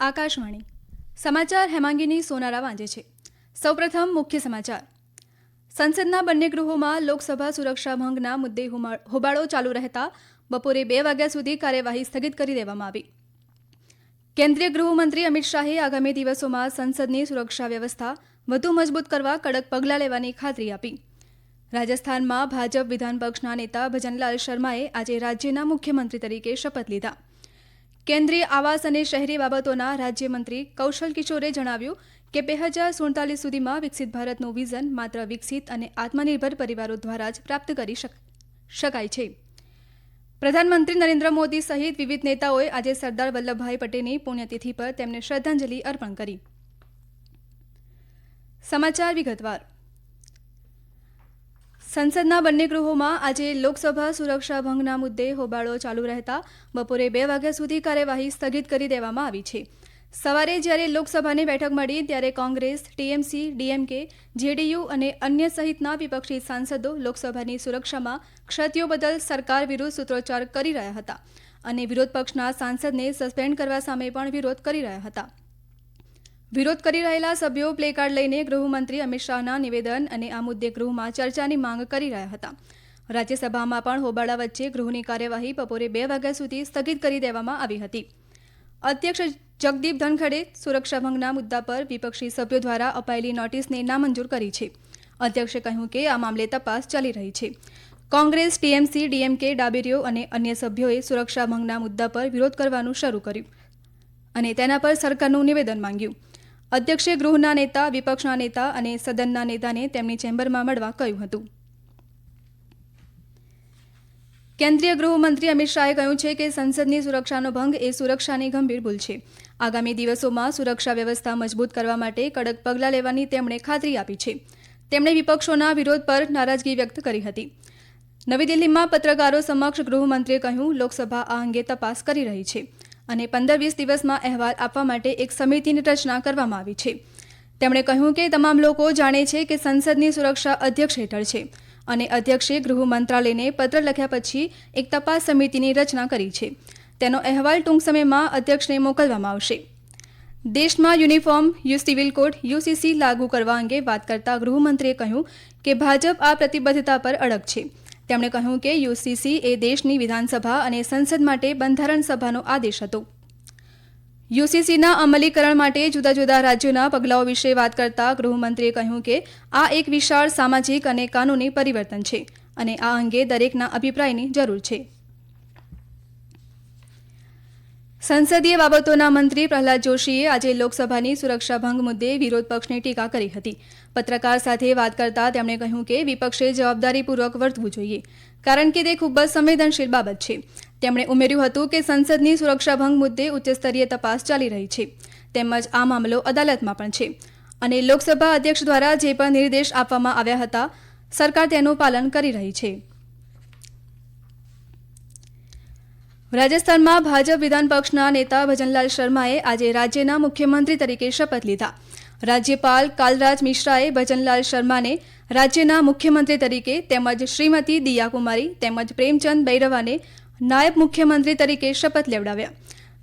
આકાશવાણી. સમાચાર હેમાંગીની સોનારા વાંચે છે. સૌપ્રથમ મુખ્ય સમાચાર. સંસદના બંને ગૃહોમાં લોકસભા સુરક્ષા ભંગના મુદ્દે હોબાળો ચાલુ રહેતા બપોરે બે વાગ્યા સુધી કાર્યવાહી સ્થગિત કરી દેવામાં આવી. કેન્દ્રીય ગૃહમંત્રી અમિત શાહે આગામી દિવસોમાં સંસદની સુરક્ષા વ્યવસ્થા વધુ મજબૂત કરવા કડક પગલાં લેવાની ખાતરી આપી. રાજસ્થાનમાં ભાજપ વિધાન પક્ષના નેતા ભજનલાલ શર્માએ આજે રાજ્યના મુખ્યમંત્રી તરીકે શપથ લીધા. કેન્દ્રીય આવાસ અને શહેરી બાબતોના રાજ્યમંત્રી કૌશલ કિશોરે જણાવ્યું કે બે હજાર સુડતાલીસ સુધીમાં વિકસિત ભારતનું વિઝન માત્ર વિકસિત અને આત્મનિર્ભર પરિવારો દ્વારા જ પ્રાપ્ત કરી શક- શકાય છે. પ્રધાનમંત્રી નરેન્દ્ર મોદી સહિત વિવિધ નેતાઓએ આજે સરદાર વલ્લભભાઈ પટેલની પુણ્યતિથિ પર તેમને શ્રદ્ધાંજલિ અર્પણ કરી. સમાચાર વિગતવાર. સંસદના બંને ગૃહોમાં આજે લોકસભા સુરક્ષા ભંગના મુદ્દે હોબાળો ચાલુ રહેતા બપોરે બે વાગ્યા સુધી કાર્યવાહી સ્થગિત કરી દેવામાં આવી છે. સવારે જ્યારે લોકસભાની બેઠક મળી ત્યારે કોંગ્રેસ, ટીએમસી, ડીએમકે, જેડીયુ અને અન્ય સહિતના વિપક્ષી સાંસદો લોકસભાની સુરક્ષામાં ક્ષતિઓ બદલ સરકાર વિરુદ્ધ સૂત્રોચ્ચાર કરી રહ્યા હતા અને વિરોધ પક્ષના સાંસદને સસ્પેન્ડ કરવા સામે પણ વિરોધ કરી રહ્યા હતા. વિરોધ કરી રહેલા સભ્યો પ્લેકાર્ડ લઈને ગૃહમંત્રી અમિત શાહના નિવેદન અને આ મુદ્દે ગૃહમાં ચર્ચાની માંગ કરી રહ્યા હતા. રાજ્યસભામાં પણ હોબાળા વચ્ચે ગૃહની કાર્યવાહી બપોરે બે વાગ્યા સુધી સ્થગિત કરી દેવામાં આવી હતી. અધ્યક્ષ જગદીપ ધનખડે સુરક્ષા ભંગના મુદ્દા પર વિપક્ષી સભ્યો દ્વારા અપાયેલી નોટિસને નામંજૂર કરી છે. અધ્યક્ષે કહ્યું કે આ મામલે તપાસ ચાલી રહી છે. કોંગ્રેસ, ટીએમસી, ડીએમકે, ડાબેરીઓ અને અન્ય સભ્યોએ સુરક્ષા ભંગના મુદ્દા પર વિરોધ કરવાનું શરૂ કર્યું અને તેના પર સરકારનું નિવેદન માંગ્યું. અધ્યક્ષે ગૃહના નેતા, વિપક્ષના નેતા અને સદનના નેતાને તેમની ચેમ્બરમાં મળવા કહ્યું હતું. કેન્દ્રીય ગૃહમંત્રી અમિત શાહે કહ્યું છે કે સંસદની સુરક્ષાનો ભંગ એ સુરક્ષાની ગંભીર ભૂલ છે. આગામી દિવસોમાં સુરક્ષા વ્યવસ્થા મજબૂત કરવા માટે કડક પગલાં લેવાની તેમણે ખાતરી આપી છે. તેમણે વિપક્ષોના વિરોધ પર નારાજગી વ્યક્ત કરી હતી. નવી દિલ્હીમાં પત્રકારો સમક્ષ ગૃહમંત્રીએ કહ્યું, લોકસભા આ અંગે તપાસ કરી રહી છે. અને પંદર વીસ દિવસમાં અહેવાલ આપવા માટે એક સમિતિની રચના કરવામાં આવી છે. તેમણે કહ્યું કે તમામ લોકો જાણે છે કે સંસદની સુરક્ષા અધ્યક્ષ હેઠળ છે અને અધ્યક્ષે ગૃહ મંત્રાલયને પત્ર લખ્યા પછી એક તપાસ સમિતિની રચના કરી છે. તેનો અહેવાલ ટૂંક સમયમાં અધ્યક્ષને મોકલવામાં આવશે. દેશમાં uniform, you civil code UCC લાગુ કરવા અંગે વાત કરતા ગૃહમંત્રીએ કહ્યું કે ભાજપ આ પ્રતિબદ્ધતા પર અડગ છે. તેમણે કહ્યું કે યુસીસી એ દેશની વિધાનસભા અને સંસદ માટે બંધારણ સભાનો આદેશ હતો. યુસીસીના અમલીકરણ માટે જુદા જુદા રાજ્યોના પગલાઓ વિશે વાત કરતા ગૃહમંત્રીએ કહ્યું કે આ એક વિશાળ સામાજિક અને કાનૂની પરિવર્તન છે અને આ અંગે દરેકના અભિપ્રાયની જરૂર છે. સંસદીય બાબતોના મંત્રી પ્રહલાદ જોશીએ આજે લોકસભાની સુરક્ષા ભંગ મુદ્દે વિરોધ પક્ષની ટીકા કરી હતી. પત્રકાર સાથે વાત કરતા તેમણે કહ્યું કે વિપક્ષે જવાબદારીપૂર્વક વર્તવું જોઈએ, કારણ કે તે ખૂબ જ સંવેદનશીલ બાબત છે. તેમણે ઉમેર્યું હતું કે સંસદની સુરક્ષા ભંગ મુદ્દે ઉચ્ચસ્તરીય તપાસ ચાલી રહી છે. તેમજ આ મામલો અદાલતમાં પણ છે. અને લોકસભા અધ્યક્ષ દ્વારા જે પણ નિર્દેશ આપવામાં આવ્યા હતા, સરકાર તેનું પાલન કરી રહી છે. રાજસ્થાનમાં ભાજપ વિધાન પક્ષના નેતા ભજનલાલ શર્માએ આજે રાજ્યના મુખ્યમંત્રી તરીકે શપથ લીધા. રાજ્યપાલ કાલરાજ મિશ્રાએ ભજનલાલ શર્માને રાજ્યના મુખ્યમંત્રી તરીકે તેમજ શ્રીમતી દિયાકુમારી તેમજ પ્રેમચંદ બૈરવાને નાયબ મુખ્યમંત્રી તરીકે શપથ લેવડાવ્યા.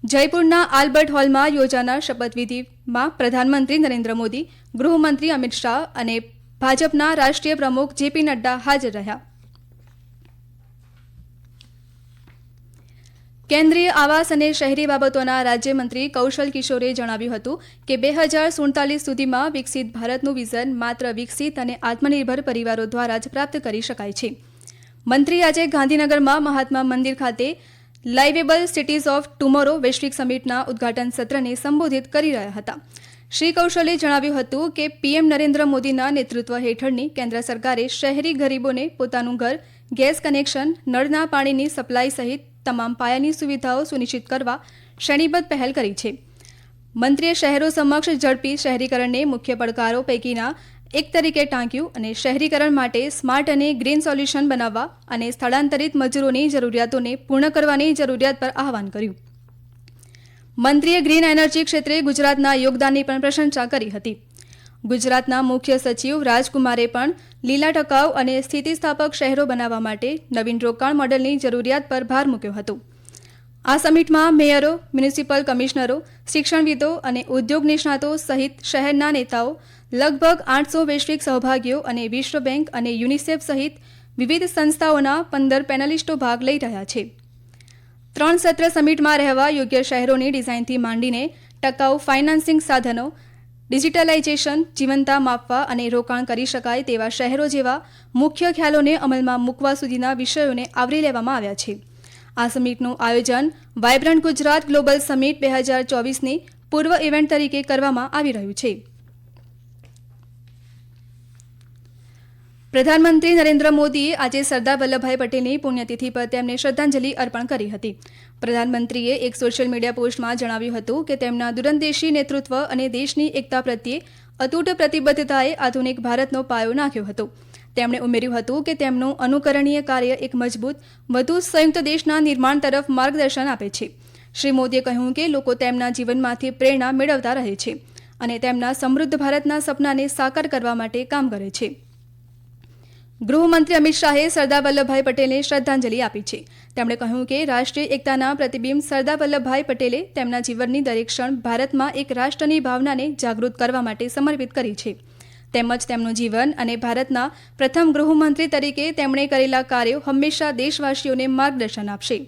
જયપુરના આલ્બર્ટ હોલમાં યોજાનાર શપથવિધિમાં પ્રધાનમંત્રી નરેન્દ્ર મોદી, ગૃહમંત્રી અમિત શાહ અને ભાજપના રાષ્ટ્રીય પ્રમુખ જેપી નડ્ડા હાજર રહ્યા. કેન્દ્રીય આવાસ અને શહેરી બાબતોના રાજ્યમંત્રી કૌશલ કિશોરે જણાવ્યું હતું કે બે હજાર સુડતાલીસ સુધીમાં વિકસિત ભારતનું વિઝન માત્ર વિકસિત અને આત્મનિર્ભર પરિવારો દ્વારા જ પ્રાપ્ત કરી શકાય છે. મંત્રી આજે ગાંધીનગરમાં મહાત્મા મંદિર ખાતે લાઇવેબલ સિટીઝ ઓફ ટુમોરો વૈશ્વિક સમિટના ઉદ્ઘાટન સત્રને સંબોધિત કરી રહ્યા હતા. શ્રી કૌશલે જણાવ્યું હતું કે પીએમ નરેન્દ્ર મોદીના નેતૃત્વ હેઠળની કેન્દ્ર સરકારે શહેરી ગરીબોને પોતાનું ઘર, ગેસ કનેક્શન, નળના પાણીની સપ્લાય સહિત તમામ પાયાની સુવિધાઓ સુનિશ્ચિત કરવા શ્રેણીબદ્ધ પહેલ કરી છે. મંત્રીએ શહેરો સમક્ષ ઝડપી શહેરીકરણને મુખ્ય પડકારો પૈકીના એક તરીકે ટાંક્યું અને શહેરીકરણ માટે સ્માર્ટ અને ગ્રીન સોલ્યુશન બનાવવા અને સ્થળાંતરિત મજૂરોની જરૂરિયાતોને પૂર્ણ કરવાની જરૂરિયાત પર આહવાન કર્યું. મંત્રીએ ગ્રીન એનર્જી ક્ષેત્રે ગુજરાતના યોગદાનની પણ પ્રશંસા કરી હતી. ગુજરાતના મુખ્ય સચિવ રાજકુમારે પણ લીલા ટકાઉ અને સ્થિતિસ્થાપક શહેરો બનાવવા માટે નવીન રોકાણ મોડેલની જરૂરિયાત પર ભાર મૂક્યો હતો. આ સમિટમાં મેયરો, મ્યુનિસિપલ કમિશનરો, શિક્ષણવિદો અને ઉદ્યોગ નિષ્ણાતો સહિત શહેરના નેતાઓ, લગભગ આઠસો વૈશ્વિક સહભાગીઓ અને વિશ્વ બેંક અને યુનિસેફ સહિત વિવિધ સંસ્થાઓના પંદર પેનલિસ્ટો ભાગ લઈ રહ્યા છે. ત્રણ સત્ર સમિટમાં રહેવા યોગ્ય શહેરોની ડિઝાઇનથી માંડીને ટકાઉ ફાઇનાન્સિંગ સાધનો ડિજિટલાઇઝેશન જીવનતા માપવા અને રોકાણ કરી શકાય તેવા શહેરો જેવા મુખ્ય ખ્યાલોને અમલમાં મૂકવા સુધીના વિષયોને આવરી લેવામાં આવ્યા છે. આ સમિટનું આયોજન વાયબ્રન્ટ ગુજરાત ગ્લોબલ સમિટ બે હજાર ચોવીસની પૂર્વ ઇવેન્ટ તરીકે કરવામાં આવી રહ્યું છે. પ્રધાનમંત્રી નરેન્દ્ર મોદીએ આજે સરદાર વલ્લભભાઈ પટેલની પુણ્યતિથિ પર તેમને શ્રદ્ધાંજલિ અર્પણ કરી હતી. પ્રધાનમંત્રીએ એક સોશિયલ મીડિયા પોસ્ટમાં જણાવ્યું હતું કે તેમના દૂરંદેશી નેતૃત્વ અને દેશની એકતા પ્રત્યે અતૂટ પ્રતિબદ્ધતાએ આધુનિક ભારતનો પાયો નાખ્યો હતો. તેમણે ઉમેર્યું હતું કે તેમનું અનુકરણીય કાર્ય એક મજબૂત, વધુ સંયુક્ત દેશના નિર્માણ તરફ માર્ગદર્શન આપે છે. શ્રી મોદીએ કહ્યું કે લોકો તેમના જીવનમાંથી પ્રેરણા મેળવતા રહે છે અને તેમના સમૃદ્ધ ભારતના સપનાને સાકાર કરવા માટે કામ કરે છે. ગૃહમંત્રી અમિત શાહે સરદાર વલ્લભભાઈ પટેલને શ્રદ્ધાંજલિ આપી છે. તેમણે કહ્યું કે રાષ્ટ્રીય એકતાના પ્રતિબિંબ સરદાર વલ્લભભાઈ પટેલે તેમના જીવનની દરેક ક્ષણ ભારતમાં એક રાષ્ટ્રની ભાવનાને જાગૃત કરવા માટે સમર્પિત કરી છે. તેમજ તેમનું જીવન અને ભારતના પ્રથમ ગૃહમંત્રી તરીકે તેમણે કરેલા કાર્યો હંમેશા દેશવાસીઓને માર્ગદર્શન આપશે.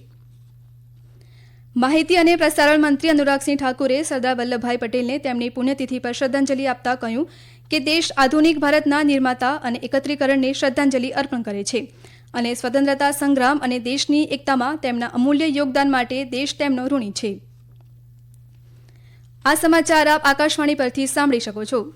માહિતી અને પ્રસારણ મંત્રી અનુરાગસિંહ ઠાકુરે સરદાર વલ્લભભાઈ પટેલને તેમની પુણ્યતિથિ પર શ્રદ્ધાંજલિ આપતા કહ્યું કે દેશ આધુનિક ભારતના નિર્માતા અને એકત્રીકરણને શ્રદ્ધાંજલિ અર્પણ કરે છે. અને સ્વતંત્રતા સંગ્રામ અને દેશની એકતામાં તેમના અમૂલ્ય યોગદાન માટે દેશ તેમનો ઋણી છે. આ સમાચાર આપ આકાશવાણી પરથી સાંભળી શકો છો.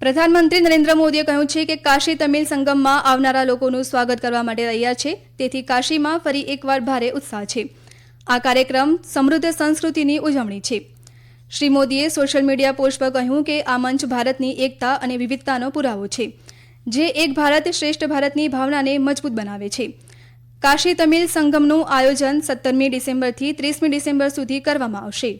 પ્રધાનમંત્રી નરેન્દ્ર મોદીએ કહ્યું છે કે કાશી તમિલ સંગમમાં આવનારા લોકોનું સ્વાગત કરવા માટે તૈયાર છે. તેથી કાશીમાં ફરી એકવાર ભારે ઉત્સાહ છે. આ કાર્યક્રમ સમૃદ્ધ સંસ્કૃતિની ઉજવણી છે. શ્રી મોદીએ સોશિયલ મીડિયા પોસ્ટ પર કહ્યું કે આ મંચ ભારતની એકતા અને વિવિધતાનો પુરાવો છે, જે એક ભારત શ્રેષ્ઠ ભારતની ભાવનાને મજબૂત બનાવે છે. કાશી તમિલ સંગમનું આયોજન સત્તરમી ડિસેમ્બરથી ત્રીસમી ડિસેમ્બર સુધી કરવામાં આવશે.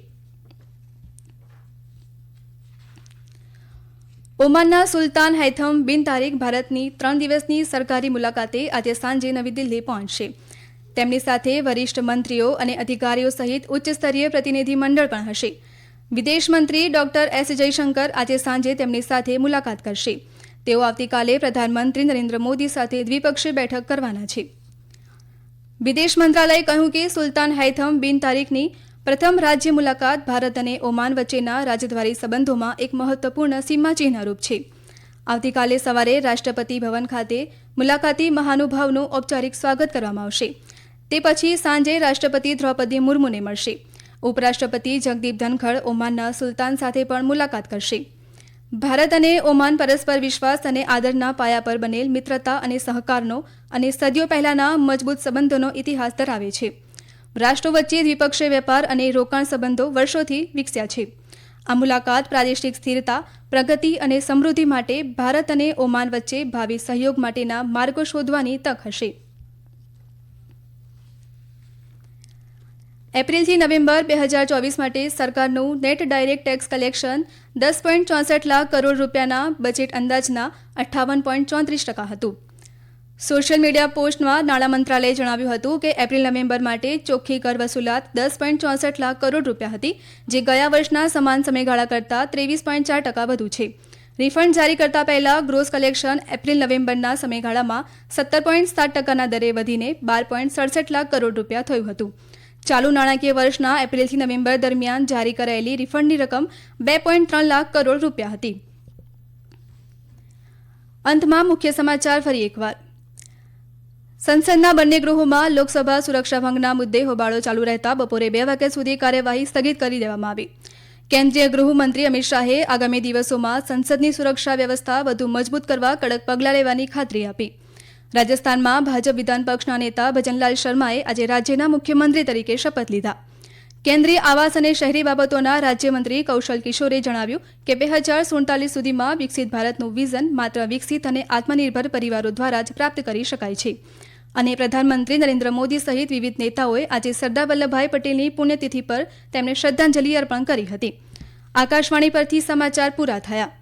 ઓમાનના સુલતાન હૈથમ બિન તારીખ ભારતની ત્રણ દિવસની સરકારી મુલાકાતે આજે સાંજે નવી દિલ્હી પહોંચશે. તેમની સાથે વરિષ્ઠ મંત્રીઓ અને અધિકારીઓ સહિત ઉચ્ચ સ્તરીય પ્રતિનિધિમંડળ પણ હશે. વિદેશ મંત્રી ડોક્ટર એસ જયશંકર આજે સાંજે તેમની સાથે મુલાકાત કરશે. તેઓ આવતીકાલે પ્રધાનમંત્રી નરેન્દ્ર મોદી સાથે દ્વિપક્ષીય બેઠક કરવાના છે. વિદેશ મંત્રાલયે કહ્યું કે સુલતાન હૈથમ બિન તારીખની પ્રથમ રાજ્ય મુલાકાત ભારત અને ઓમાન વચ્ચેના રાજદ્વારી સંબંધોમાં એક મહત્વપૂર્ણ સીમાચિહ્નરૂપ છે. આવતીકાલે સવારે રાષ્ટ્રપતિ ભવન ખાતે મુલાકાતી મહાનુભાવનું ઔપચારિક સ્વાગત કરવામાં આવશે. તે પછી સાંજે રાષ્ટ્રપતિ દ્રૌપદી મુર્મુને મળશે. ઉપરાષ્ટ્રપતિ જગદીપ ધનખડ ઓમાનના સુલતાન સાથે પણ મુલાકાત કરશે. ભારત અને ઓમાન પરસ્પર વિશ્વાસ અને આદરના પાયા પર બનેલ મિત્રતા અને સહકારનો અને સદીઓ પહેલાના મજબૂત સંબંધોનો ઇતિહાસ ધરાવે છે. રાષ્ટ્રો વચ્ચે દ્વિપક્ષીય વેપાર અને રોકાણ સંબંધો વર્ષોથી વિકસ્યા છે. આ મુલાકાત પ્રાદેશિક સ્થિરતા, પ્રગતિ અને સમૃદ્ધિ માટે ભારત અને ઓમાન વચ્ચે ભાવિ સહયોગ માટેના માર્ગો શોધવાની તક હશે. એપ્રિલથી નવેમ્બર બે હજાર ચોવીસ માટે સરકારનું નેટ ડાયરેક્ટ ટેક્સ કલેક્શન દસ પોઈન્ટ ચોસઠ લાખ કરોડ રૂપિયાના બજેટ અંદાજના અઠ્ઠાવન પોઈન્ટ ચોત્રીસ ટકા હતું. સોશિયલ મીડિયા પોસ્ટમાં નાણાં મંત્રાલયે જણાવ્યું હતું કે એપ્રિલ નવેમ્બર માટે ચોખ્ખી કર વસૂલાત દસ પોઈન્ટ ચોસઠ લાખ કરોડ રૂપિયા હતી, જે ગયા વર્ષના સમાન સમયગાળા કરતાં ત્રેવીસ પોઈન્ટ ચાર ટકા વધુ છે. રિફંડ જારી કરતા પહેલા ગ્રોસ કલેક્શન એપ્રિલ નવેમ્બરના સમયગાળામાં સત્તર પોઈન્ટ સાત ટકાના દરે વધીને બાર પોઈન્ટ સડસઠ લાખ કરોડ રૂપિયા થયું હતું. ચાલુ નાણાકીય વર્ષના એપ્રિલથી નવેમ્બર દરમિયાન જારી કરાયેલી રિફંડની રકમ બે પોઈન્ટ ત્રણ લાખ કરોડ રૂપિયા હતી. અંતમાં મુખ્ય સમાચાર ફરી એકવાર. સંસદના બંને ગૃહોમાં લોકસભા સુરક્ષા ભંગના મુદ્દે હોબાળો ચાલુ રહેતા બપોરે બે વાગ્યા સુધી કાર્યવાહી સ્થગિત કરી દેવામાં આવી. કેન્દ્રીય ગૃહમંત્રી અમિત શાહે આગામી દિવસોમાં સંસદની સુરક્ષા વ્યવસ્થા વધુ મજબૂત કરવા કડક પગલાં લેવાની ખાતરી આપી. રાજસ્થાનમાં ભાજપ વિધાન પક્ષના નેતા ભજનલાલ શર્માએ આજે રાજ્યના મુખ્યમંત્રી તરીકે શપથ લીધા. કેન્દ્રીય આવાસ અને શહેરી બાબતોના રાજ્યમંત્રી કૌશલ કિશોરે જણાવ્યું કે બે હજાર સુડતાલીસ સુધીમાં વિકસિત ભારતનું વિઝન માત્ર વિકસિત અને આત્મનિર્ભર પરિવારો દ્વારા જ પ્રાપ્ત કરી શકાય છે. અને પ્રધાનમંત્રી નરેન્દ્ર મોદી સહિત વિવિધ નેતાઓએ આજે સરદાર વલ્લભભાઈ પટેલની પુણ્યતિથિ પર તેમને શ્રદ્ધાંજલિ અર્પણ કરી હતી. આકાશવાણી પરથી સમાચાર પૂરા થયા.